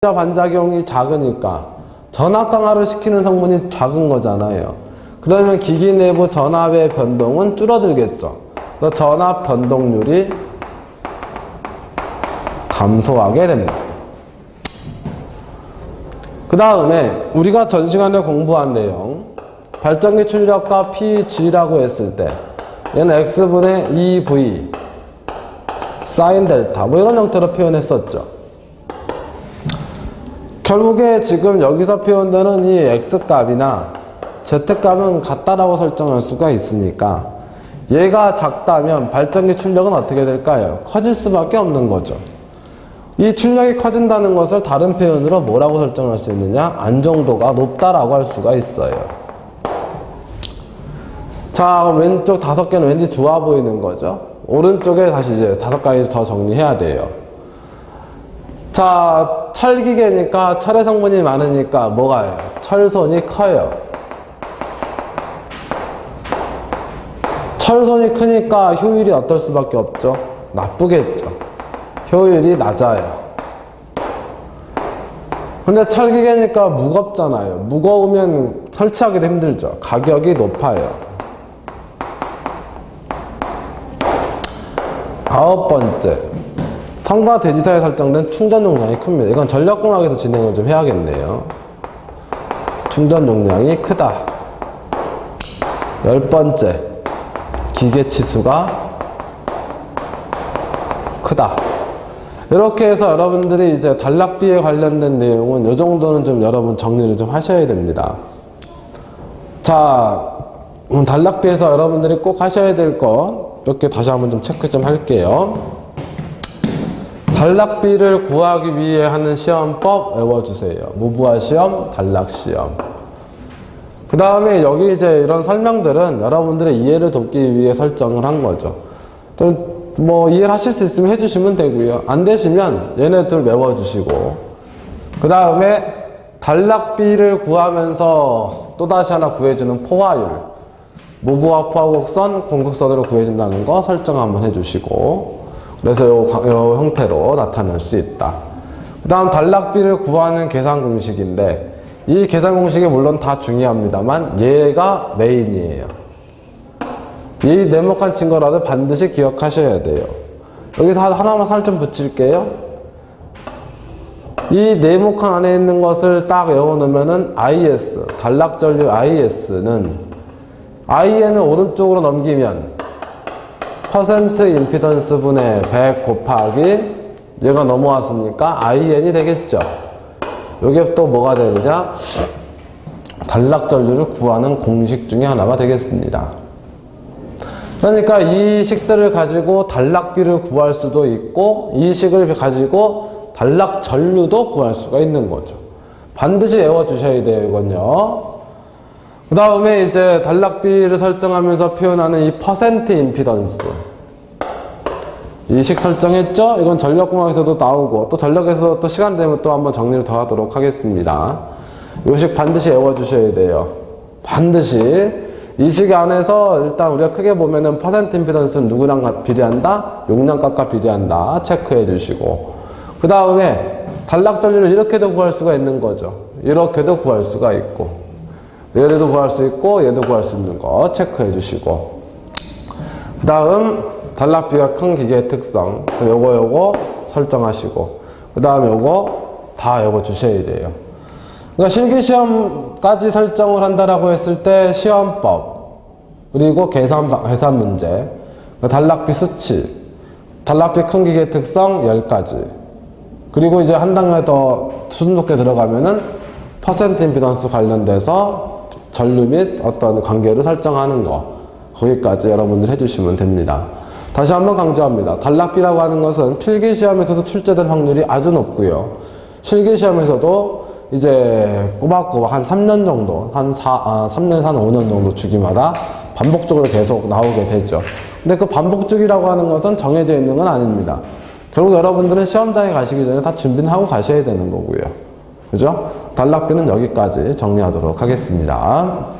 반작용이 작으니까 전압 강화를 시키는 성분이 작은 거잖아요. 그러면 기기 내부 전압의 변동은 줄어들겠죠. 그래서 전압 변동률이 감소하게 됩니다. 그 다음에 우리가 전 시간에 공부한 내용 발전기 출력과 PG라고 했을 때 얘는 X분의 2V 사인 델타 뭐 이런 형태로 표현했었죠. 결국에 지금 여기서 표현되는 이 X값이나 Z값은 같다라고 설정할 수가 있으니까 얘가 작다면 발전기 출력은 어떻게 될까요? 커질 수밖에 없는 거죠. 이 출력이 커진다는 것을 다른 표현으로 뭐라고 설정할 수 있느냐? 안정도가 높다라고 할 수가 있어요. 자, 왼쪽 다섯 개는 왠지 좋아 보이는 거죠. 오른쪽에 다시 이제 다섯 가지 더 정리해야 돼요. 자, 철기계니까 철의 성분이 많으니까 뭐가요? 철손이 커요. 철손이 크니까 효율이 어떨 수밖에 없죠? 나쁘겠죠. 효율이 낮아요. 근데 철기계니까 무겁잖아요. 무거우면 설치하기도 힘들죠. 가격이 높아요. 아홉 번째. 성과 대지사에 설정된 충전 용량이 큽니다. 이건 전력공학에서 진행을 좀 해야겠네요. 충전 용량이 크다. 열 번째. 기계 치수가 크다. 이렇게 해서 여러분들이 이제 단락비에 관련된 내용은 이 정도는 좀 여러분 정리를 좀 하셔야 됩니다. 자, 음, 단락비에서 여러분들이 꼭 하셔야 될것몇개 다시 한번 좀 체크 좀 할게요. 단락비를 구하기 위해 하는 시험법 외워주세요. 무부하 시험, 단락 시험. 그 다음에 여기 이제 이런 설명들은 여러분들의 이해를 돕기 위해 설정을 한 거죠. 좀뭐 이해를 하실 수 있으면 해주시면 되고요. 안 되시면 얘네들 외워주시고 그 다음에 단락비를 구하면서 또다시 하나 구해주는 포화율 무부하 포화곡선, 공극선으로 구해준다는 거 설정 한번 해주시고 그래서 요, 요 형태로 나타낼 수 있다. 그 다음 단락비를 구하는 계산 공식인데 이 계산 공식이 물론 다 중요합니다만 얘가 메인이에요. 이 네모칸 친 거라도 반드시 기억하셔야 돼요. 여기서 하나만 살 좀 붙일게요. 이 네모칸 안에 있는 것을 딱 외워놓으면은 IS, 단락전류 IS는 IN을 오른쪽으로 넘기면 퍼센트 임피던스 분의 100 곱하기 얘가 넘어왔으니까 IN이 되겠죠. 이게 또 뭐가 되느냐? 단락전류를 구하는 공식 중에 하나가 되겠습니다. 그러니까 이 식들을 가지고 단락비를 구할 수도 있고 이 식을 가지고 단락전류도 구할 수가 있는 거죠. 반드시 외워주셔야 돼요, 이건요. 그 다음에 이제 단락비를 설정하면서 표현하는 이 퍼센트 임피던스. 이 식 설정했죠? 이건 전력공학에서도 나오고 또 전력에서 또 시간 되면 또 한번 정리를 더 하도록 하겠습니다. 이 식 반드시 외워주셔야 돼요. 반드시. 이 식 안에서 일단 우리가 크게 보면은 퍼센트 임피던스는 누구랑 비례한다? 용량값과 비례한다. 체크해 주시고. 그 다음에 단락 전류를 이렇게도 구할 수가 있는 거죠. 이렇게도 구할 수가 있고. 얘도 구할 수 있고 얘도 구할 수 있는 거 체크해 주시고. 그 다음 단락비가 큰 기계의 특성. 요거 요거 설정하시고. 그 다음에 요거 다 요거 주셔야 돼요. 그러니까 실기시험까지 설정을 한다라고 했을 때 시험법, 그리고 계산, 계산 문제, 단락비 수치, 단락비 큰 기계 특성 10가지. 그리고 이제 한 단계 더 수준 높게 들어가면은 퍼센트 임피던스 관련돼서 전류 및 어떤 관계를 설정하는 거. 거기까지 여러분들 해주시면 됩니다. 다시 한번 강조합니다. 단락비라고 하는 것은 필기시험에서도 출제될 확률이 아주 높고요. 실기시험에서도 이제 꼬박꼬박 한 3년 정도, 한 4, 아, 3년, 한 5년 정도 주기마다 반복적으로 계속 나오게 되죠. 근데 그 반복적이라고 하는 것은 정해져 있는 건 아닙니다. 결국 여러분들은 시험장에 가시기 전에 다 준비는 하고 가셔야 되는 거고요. 그죠? 단락비는 여기까지 정리하도록 하겠습니다.